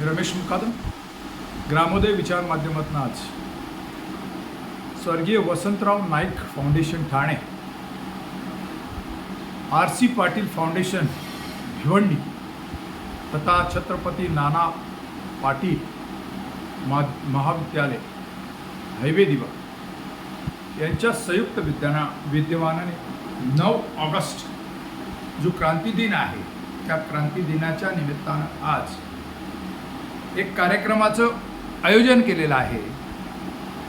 मी रमेश मुकादम ग्रामोदय विचार माध्यमातून आज स्वर्गीय Vasantrao Naik foundation Thane R C Patil foundation Bhiwandi तथा छत्रपती नाना पाटील मा महाविद्यालय हायवे दिवा यांच्या संयुक्त विद्याना विद्यमानाने नऊ ऑगस्ट जो क्रांती दिन आहे त्या क्रांती दिनाच्या निमित्तानं आज एक कार्यक्रमाचं आयोजन केलेलं आहे.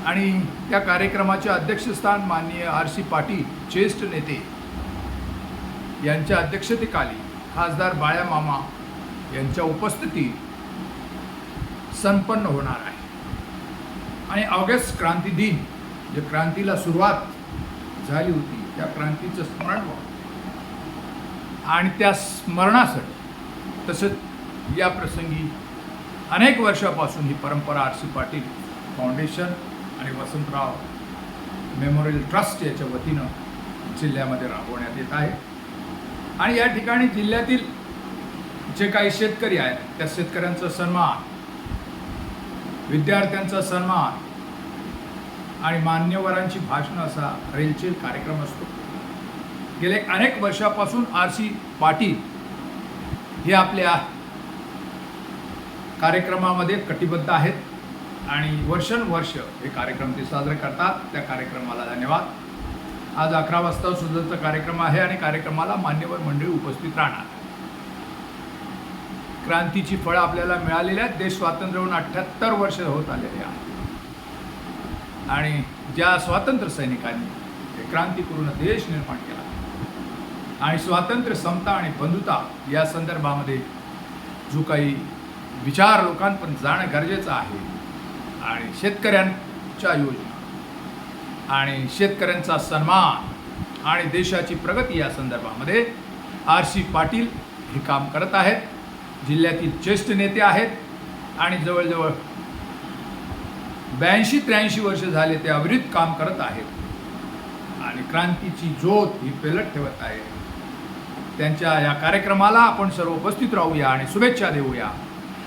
आणि त्या कार्यक्रमाचे अध्यक्षस्थान माननीय आर सी पाटील ज्येष्ठ नेते यांच्या अध्यक्षतेखाली खासदार बाळ्या मामा यांच्या उपस्थितीत संपन्न होणार आहे. आणि ऑगस्ट क्रांती दिन जे क्रांतीला सुरुवात झाली होती त्या क्रांतीचं स्मरण व्हावं. आणि त्या स्मरणासाठी तसंच या प्रसंगी अनेक वर्षापासून ही परंपरा आर सी पाटील फाउंडेशन आणि वसंतराव मेमोरियल ट्रस्ट याच्या वतीनं जिल्ह्यामध्ये राबवण्यात येत आहे. आणि या ठिकाणी जिल्ह्यातील जे काही शेतकरी आहेत त्या शेतकऱ्यांचा सन्मान विद्यार्थ्यांचा सन्मान आणि मान्यवरांची भाषणं असा रेलचेल कार्यक्रम असतो. गेले अनेक वर्षापासून आर सी पाटील हे आपल्या कार्यक्रमामध्ये कटिबद्ध आहेत आणि वर्षानुवर्ष हे कार्यक्रम ते साजरे करतात. त्या कार्यक्रमाला धन्यवाद. आज अकरा वाजता सुद्धाचा कार्यक्रम आहे आणि कार्यक्रमाला मान्यवर मंडळी उपस्थित राहणार. क्रांतीची फळं आपल्याला मिळालेली आहेत. देश स्वातंत्र्य होऊन अठ्ठ्याहत्तर वर्ष होत आलेले आहे आणि ज्या स्वातंत्र्य सैनिकांनी क्रांतीपूर्ण क्रांती करून देश निर्माण केला आणि स्वातंत्र्य समता आणि बंधुता या संदर्भामध्ये जो काही विचार लोकांपर्यंत जाणं गरजेचं आहे. आणि शेतकऱ्यांच्या योजना आणि शेतकऱ्यांचा सन्मान आणि देशाची प्रगती या संदर्भामध्ये आर सी पाटील हे काम करत आहेत. जिल्ह्यातील ज्येष्ठ नेते आहेत आणि जवळजवळ ब्याऐंशी त्र्याऐंशी वर्ष झाले ते अविरित काम करत आहेत. आणि क्रांतीची ज्योत ही पेलट ठेवत आहे त्यांच्या या कार्यक्रमाला आपण सर्व उपस्थित राहूया आणि शुभेच्छा देऊया.